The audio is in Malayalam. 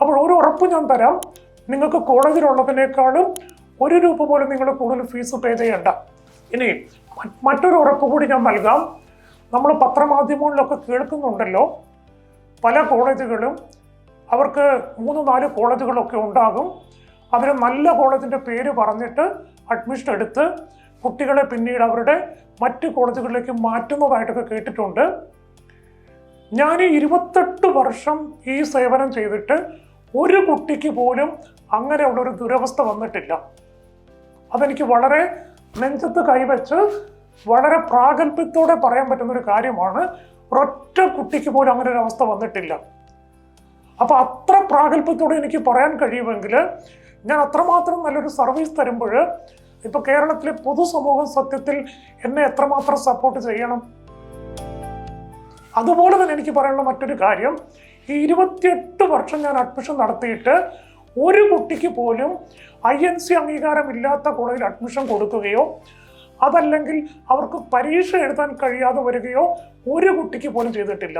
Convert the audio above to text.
അപ്പോൾ ഒരു ഉറപ്പ് ഞാൻ തരാം. നിങ്ങൾക്ക് കോളേജിലുള്ളതിനേക്കാളും ഒരു രൂപ പോലും നിങ്ങൾ കൂടുതൽ ഫീസ് പേ ചെയ്യണ്ട. ഇനി മറ്റൊരു ഉറപ്പ് കൂടി ഞാൻ നൽകാം. നമ്മൾ പത്രമാധ്യമങ്ങളിലൊക്കെ കേൾക്കുന്നുണ്ടല്ലോ. പല കോളേജുകളും അവർക്ക് മൂന്ന് നാല് കോളേജുകളൊക്കെ ഉണ്ടാകും. അതിൽ നല്ല കോളേജിന്റെ പേര് പറഞ്ഞിട്ട് അഡ്മിഷൻ എടുത്ത് കുട്ടികളെ പിന്നീട് അവരുടെ മറ്റ് കോളേജുകളിലേക്ക് മാറ്റുന്നതായിട്ടൊക്കെ കേട്ടിട്ടുണ്ട്. ഞാൻ ഇരുപത്തെട്ട് വർഷം ഈ സേവനം ചെയ്തിട്ട് ഒരു കുട്ടിക്ക് പോലും അങ്ങനെയുള്ള ഒരു ദുരവസ്ഥ വന്നിട്ടില്ല. അതെനിക്ക് വളരെ നെഞ്ചത്ത് കൈവച്ച് വളരെ പ്രാഗൽഭ്യത്തോടെ പറയാൻ പറ്റുന്ന ഒരു കാര്യമാണ് ഒരൊറ്റ കുട്ടിക്ക് പോലും അങ്ങനെ ഒരു അവസ്ഥ വന്നിട്ടില്ല. അപ്പൊ അത്ര പ്രാഗൽഭ്യത്തോടെ എനിക്ക് പറയാൻ കഴിയുമെങ്കിൽ ഞാൻ അത്രമാത്രം നല്ലൊരു സർവീസ് തരുമ്പോൾ ഇപ്പൊ കേരളത്തിലെ പൊതുസമൂഹം സത്യത്തിൽ എന്നെ എത്രമാത്രം സപ്പോർട്ട് ചെയ്യണം? അതുപോലെ തന്നെ എനിക്ക് പറയാനുള്ള മറ്റൊരു കാര്യം ഈ ഇരുപത്തിയെട്ട് വർഷം ഞാൻ അഡ്മിഷൻ നടത്തിയിട്ട് ഒരു കുട്ടിക്ക് പോലും ഐ എൻ സി അംഗീകാരമില്ലാത്ത കോളേജിൽ അഡ്മിഷൻ കൊടുക്കുകയോ അതല്ലെങ്കിൽ അവർക്ക് പരീക്ഷ എഴുതാൻ കഴിയാതെ വരികയോ ഒരു കുട്ടിക്ക് പോലും ചെയ്തിട്ടില്ല.